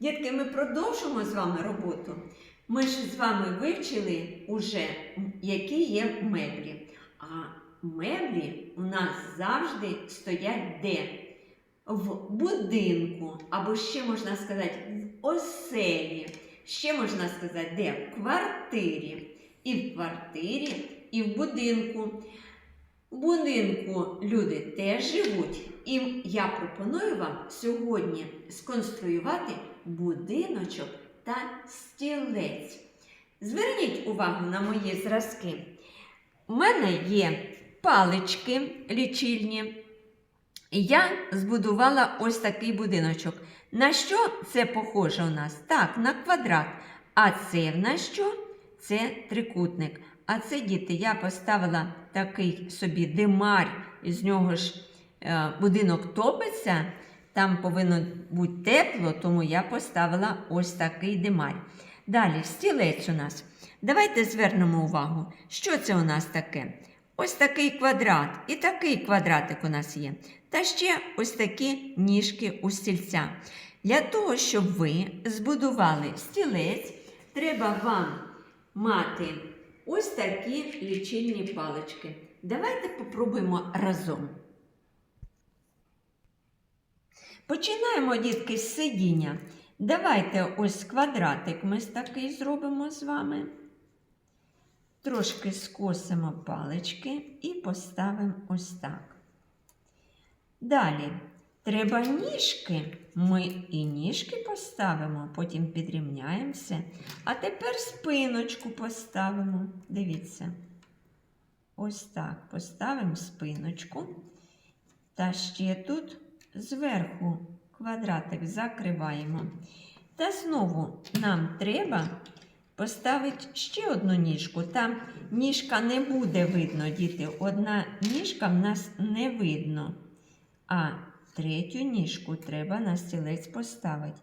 Дітки, ми продовжимо з вами роботу. Ми ж з вами вивчили уже, які є меблі. А меблі у нас завжди стоять де? В будинку, або ще можна сказати, в оселі. Ще можна сказати, де? В квартирі. І в квартирі, і в будинку. Будинку люди теж живуть. І я пропоную вам сьогодні сконструювати будиночок та стілець. Зверніть увагу на мої зразки. У мене є палички лічильні. Я збудувала ось такий будиночок. На що це похоже у нас? Так, на квадрат. А це в нас що? Це трикутник. А це, діти, я поставила такий собі димар, із нього ж е, будинок топиться, там повинно бути тепло, тому я поставила ось такий димар. Далі, стілець у нас. Давайте звернемо увагу, що це у нас таке. Ось такий квадрат і такий квадратик у нас є. Та ще ось такі ніжки у стільця. Для того, щоб ви збудували стілець, треба вам мати ось такі лічильні палички. Давайте попробуємо разом. Починаємо, дітки, з сидіння. Давайте ось квадратик ми такий зробимо з вами. Трошки скосимо палички і поставимо ось так. Далі треба ніжки. Ми і ніжки поставимо, потім підрівняємося. А тепер спиночку поставимо. Дивіться. Ось так поставимо спиночку. Та ще тут зверху квадратик закриваємо. Та знову нам треба поставити ще одну ніжку. Там ніжка не буде видно, діти. Одна ніжка в нас не видно. А третю ніжку треба на стілець поставити.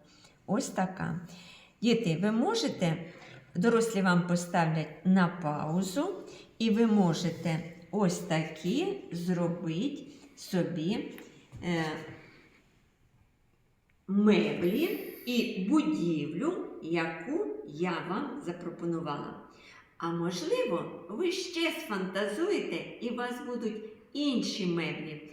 Ось така. Діти, ви можете, дорослі вам поставлять на паузу, і ви можете ось такі зробити собі е, меблі і будівлю, яку я вам запропонувала. А можливо, ви ще сфантазуєте і у вас будуть інші меблі.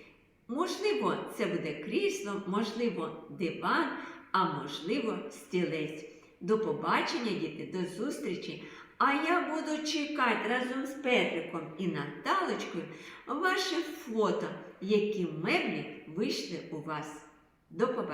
Можливо, це буде крісло, можливо, диван, а можливо, стілець. До побачення, діти, до зустрічі! А я буду чекати разом з Петриком і Наталочкою ваше фото, які меблі вийшли у вас. До побачення!